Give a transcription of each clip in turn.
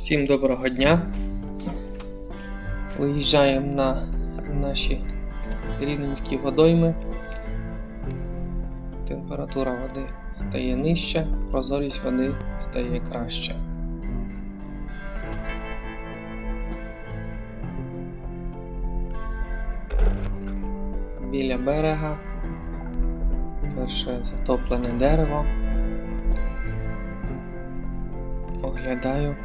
Всім доброго дня. Виїжджаємо на наші рівненські водойми. Температура води стає нижча, прозорість води стає краща. Біля берега перше затоплене дерево. Оглядаю.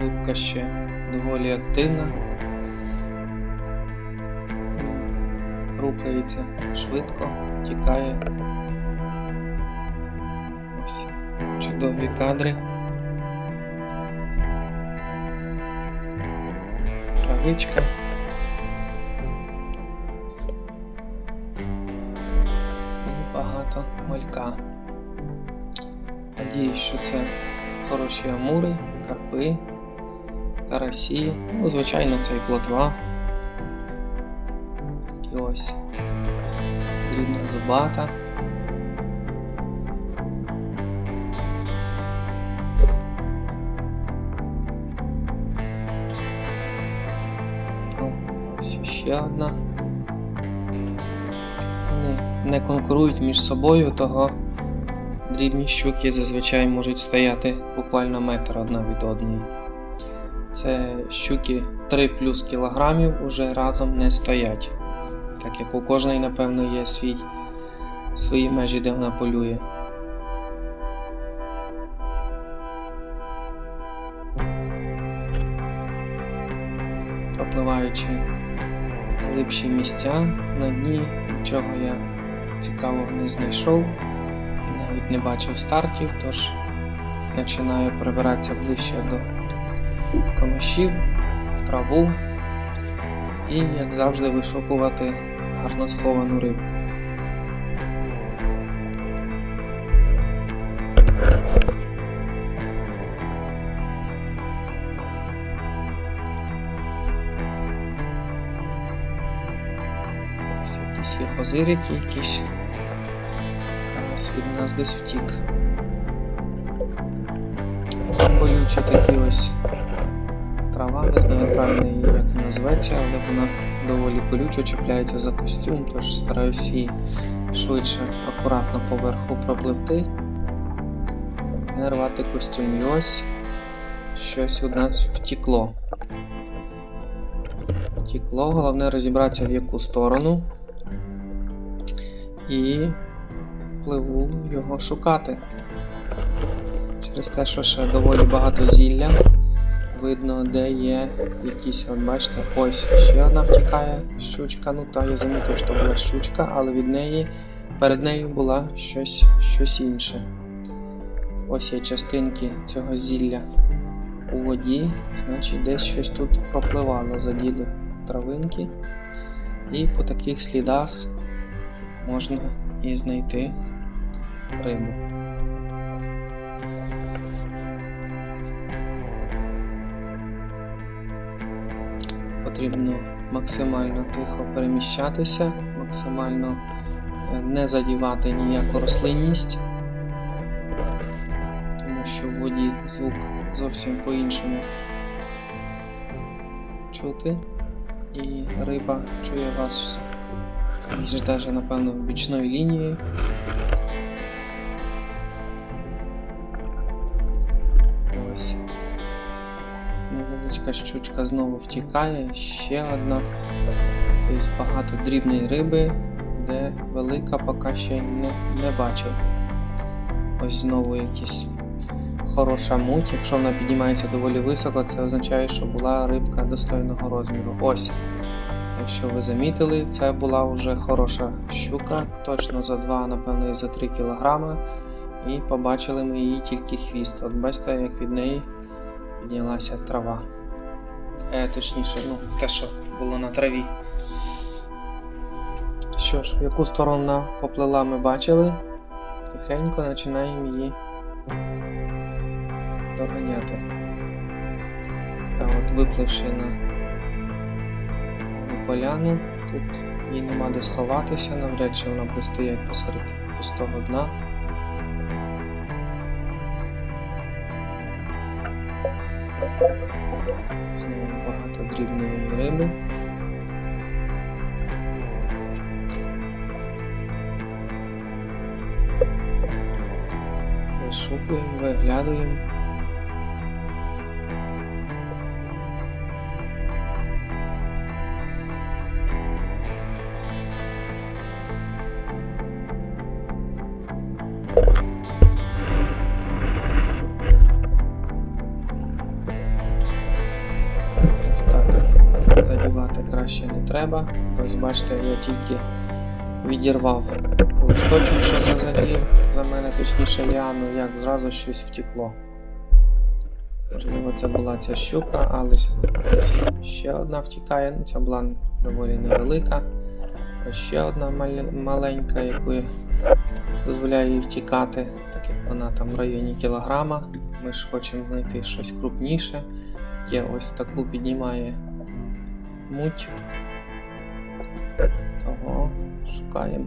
Рибка ще доволі активна. Рухається швидко, тікає. Ось чудові кадри. Травичка. І багато малька. Надіюсь, що це хороші амури, карпи, карасі. Ну, звичайно, це і плотва. І ось дрібна зубата. Ось ще одна. Вони не конкурують між собою, того дрібні щуки зазвичай можуть стояти буквально метр одна від одної. Це щуки 3 плюс кілограмів уже разом не стоять. Так як у кожної, напевно, є свій, свої межі, де вона полює. Пропливаючи глибші місця на дні, нічого я цікавого не знайшов і навіть не бачив стартів, тож починаю прибиратися ближче до комишів, в траву і, як завжди, вишукувати гарно сховану рибку. Якісь є позирики якісь. Карась від нас десь втік. Болючі такі ось трава, не знаю правильно її як називається, але вона доволі колючо чіпляється за костюм, тож стараюсь її швидше, акуратно поверху пропливти, не рвати костюм. І ось щось у нас втікло. Втікло, головне розібратися в яку сторону. І пливу його шукати. Через те, що ще доволі багато зілля. Видно, де є якісь, от бачите, ось ще одна втікає щучка. Ну та я замітив, що була щучка, але від неї перед нею була щось, щось інше. Ось є частинки цього зілля у воді, значить десь щось тут пропливало, заділи травинки. І по таких слідах можна і знайти рибу. Потрібно максимально тихо переміщатися, максимально е, не задівати ніяку рослинність, тому що в воді звук зовсім по-іншому чути, і риба чує вас навіть, напевно, бічною лінією. Невеличка щучка знову втікає, ще одна. Тобто багато дрібної риби, де велика поки ще не, не бачив. Ось знову якась хороша муть. Якщо вона піднімається доволі високо, це означає, що була рибка достойного розміру. Ось. Якщо ви замітили, це була вже хороша щука, точно за 2, напевно, і за 3 кілограми. І побачили ми її тільки хвіст. От бачите, як від неї піднялася трава. Е, точніше, ну, те, що було на траві. Що ж, в яку сторону поплила, ми бачили. Тихенько починаємо її доганяти. Та от випливши на поляну, Тут їй нема де сховатися, навряд чи вона буде посеред пустого дна. Знову багато дрібної риби. Вишукуємо, виглядуємо. Так краще не треба. Ось бачите, я тільки відірвав листочок, що задів за мене, точніше ліану, як зразу щось втекло. Можливо, це була ця щука, але ще одна втікає. Ну, Ця була доволі невелика. Ось ще одна маленька, яку я дозволяю їй втікати, так як вона там в районі кілограма. Ми ж хочемо знайти щось крупніше, яке ось таку піднімає муть. Того шукаємо.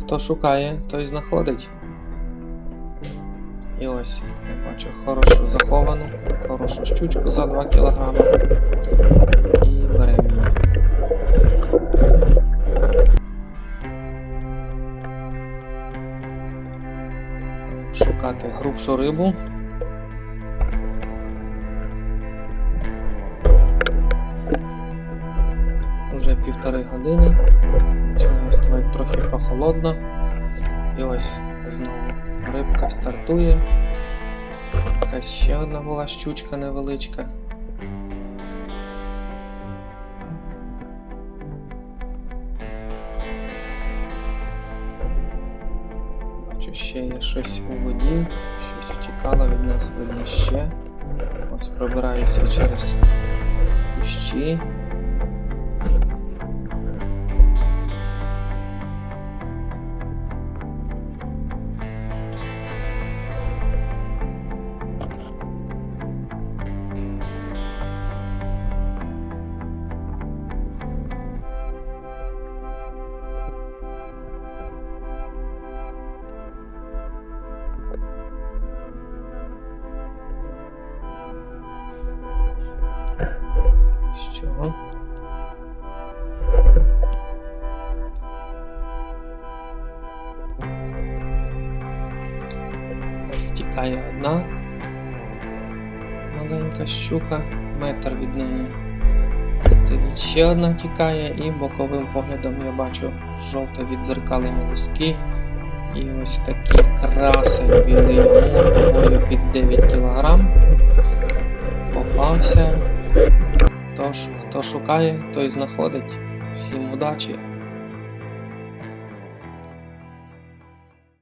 Хто шукає, той знаходить. І ось я бачу хорошу заховану, хорошу щучку за 2 кг. І беремо її. Шукати грубшу рибу. Півтори години. Починає ставати трохи прохолодно. І ось знову рибка стартує. Якась ще одна була щучка невеличка. Бачу, ще є щось у воді, щось втікало від нас видно ще. Ось пробираюся через кущі. Ось тікає одна маленька щука, метр від неї. Стоїть ще одна тікає, і боковим поглядом я бачу жовте відзеркалені луски. І ось такий красень білий амур вагою під 9 кг. Попався. Тож, хто шукає, той знаходить. Всім удачі!